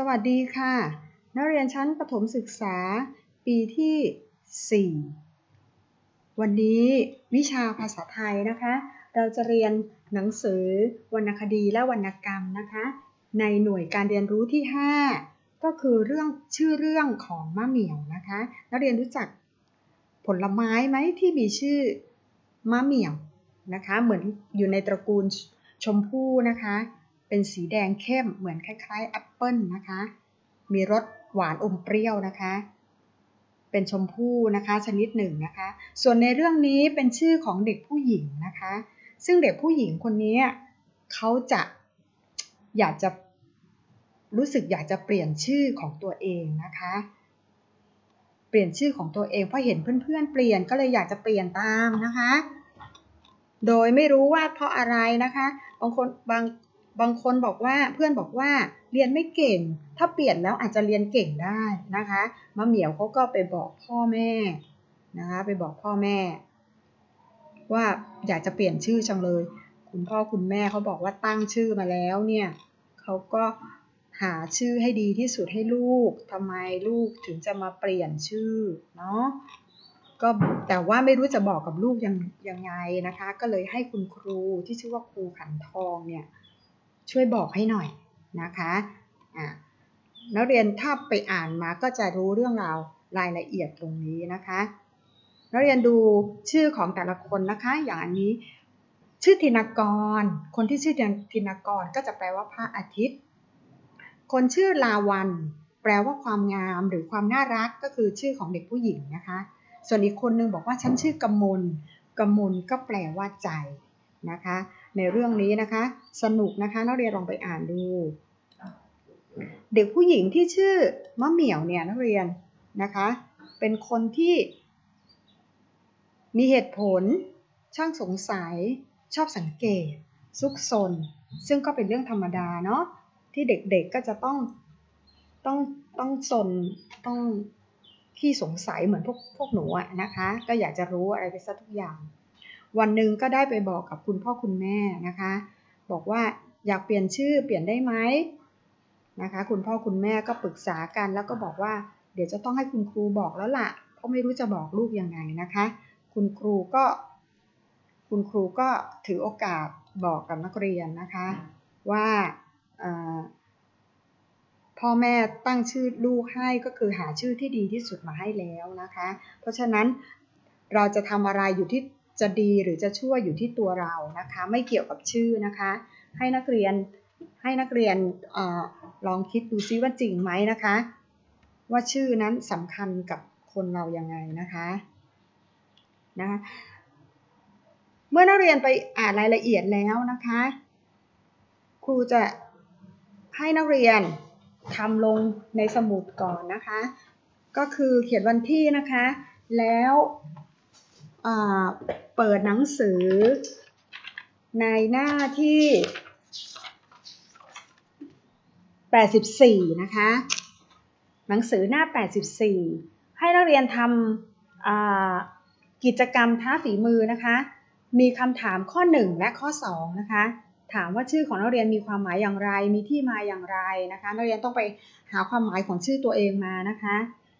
สวัสดีค่ะ นักเรียนชั้นประถมศึกษา ปีที่ 4 วันนี้วิชาภาษาไทยนะคะ เราจะเรียนหนังสือวรรณคดีและวรรณกรรมนะคะ ในหน่วยการเรียนรู้ที่ 5 ก็คือเรื่องชื่อเรื่องของมะเหมี่ยวนะคะ นักเรียนรู้จักผลไม้ไหมที่มีชื่อมะเหมี่ยวนะคะ เหมือนอยู่ในตระกูลชมพู่นะคะ เป็นสีแดงเข้มเหมือนคล้ายๆแอปเปิลนะคะ มีรสหวานอมเปรี้ยวนะคะ เป็นชมพู่นะคะชนิดหนึ่งนะคะ ส่วนในเรื่องนี้เป็นชื่อของเด็กผู้หญิงนะคะ ซึ่งเด็กผู้หญิงคนนี้เขาจะอยากจะรู้สึกอยากจะเปลี่ยนชื่อของตัวเองนะคะ เปลี่ยนชื่อของตัวเองเพราะเห็นเพื่อนๆเปลี่ยนก็เลยอยากจะเปลี่ยนตามนะคะ โดยไม่รู้ว่าเพราะอะไรนะคะ บางคนบาง บางคนบอกว่าเพื่อนบอกว่าเรียนไม่เก่ง ถ้าเปลี่ยนแล้วอาจจะเรียนเก่งได้นะคะมะเหมียวเขาก็ไปบอกพ่อแม่นะคะไปบอกพ่อแม่ ว่าอยากจะเปลี่ยนชื่อจังเลย คุณพ่อคุณแม่เขาบอกว่าตั้งชื่อมาแล้วเนี่ยเขาก็หาชื่อให้ดีที่สุดให้ลูกทำไมลูกถึงจะมาเปลี่ยนชื่อเนาะก็แต่ว่าไม่รู้จะบอกกับลูกยังยังไงนะคะ ก็เลยให้คุณครูที่ชื่อว่าครูขันทองเนี่ย ช่วยบอกให้หน่อยนะคะอ่านักเรียนถ้าไปอ่านมาก็จะรู้เรื่องราวรายละเอียดตรงนี้นะคะนักเรียนดูชื่อของแต่ละคนนะคะ อย่างอันนี้ชื่อธินกร คนที่ชื่อธินกรก็จะแปลว่าพระอาทิตย์ คนชื่อลาวัน แปลว่าความงามหรือความน่ารักก็คือชื่อของเด็กผู้หญิงนะคะ ส่วนอีกคนนึงบอกว่าฉันชื่อกำมลกำมลก็แปลว่าใจนะคะ ในเรื่องนี้นะคะ สนุกนะคะนักเรียนลองไปอ่านดู เด็กผู้หญิงที่ชื่อมะเหมี่ยวเนี่ยนักเรียนนะคะ เป็นคนที่ มีเหตุผล ช่างสงสัย ชอบสังเกต ซุกซน ซึ่งก็เป็นเรื่องธรรมดาเนาะที่เด็กๆก็จะต้องต้องต้องซนต้องขี้สงสัยเหมือนพวกพวกหนูอะนะคะ ก็อยากจะรู้อะไรไปซะทุกอย่าง วันหนึ่งก็ได้ไปบอกกับคุณพ่อคุณแม่นะคะ บอกว่าอยากเปลี่ยนชื่อเปลี่ยนได้ไหมนะคะ คุณพ่อคุณแม่ก็ปรึกษากันแล้วก็บอกว่า เดี๋ยวจะต้องให้คุณครูบอกแล้วล่ะ เพราะไม่รู้จะบอกลูกยังไงนะคะ คุณครูก็ คุณครูก็ถือโอกาสบอกกับนักเรียนนะคะ ว่าพ่อแม่ตั้งชื่อลูกให้ก็คือหาชื่อที่ดีที่สุดมาให้แล้วนะคะ เพราะฉะนั้นเราจะทำอะไรอยู่ที่ จะดีหรือจะชั่วอยู่ที่ตัวเรานะคะ ไม่เกี่ยวกับชื่อนะคะ ให้นักเรียนให้นักเรียนอลองคิดดูซิว่าจริงไหมนะคะ ว่าชื่อนั้นสำคัญกับคนเรายังไงนะคะนะคะเมื่อนักเรียนไปอ่านรายละเอียดแล้วนะคะ ครูจะให้นักเรียนทำลงในสมุดก่อนนะคะ ก็คือเขียนวันที่นะคะ แล้ว เปิดหนังสือ ในหน้าที่ 84 นะคะ หนังสือหน้า 84 ให้นักเรียนทำกิจกรรมท้าฝีมือนะคะ มีคำถามข้อ 1 และข้อ 2 นะคะถามว่าชื่อของนักเรียนมีความหมายอย่างไร มีที่มาอย่างไรนะคะ นักเรียนต้องไปหาความหมายของชื่อตัวเองมานะคะ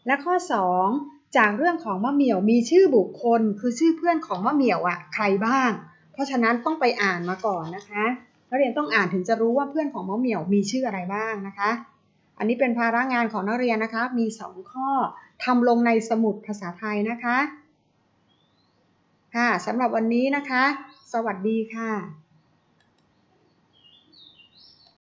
และข้อ 2 จากเรื่องของมะเหมี่ยวมีชื่อบุคคล คือชื่อเพื่อนของมะเหมี่ยวอะใครบ้าง เพราะฉะนั้นต้องไปอ่านมาก่อนนะคะนักเรียนต้องอ่านถึงจะรู้ว่าเพื่อนของมะเหมี่ยวมีชื่ออะไรบ้างนะคะ อันนี้เป็นภาระงานของนักเรียนนะคะ มี 2 ข้อทำลงในสมุดภาษาไทยนะคะ ค่ะสำหรับวันนี้นะคะ สวัสดีค่ะ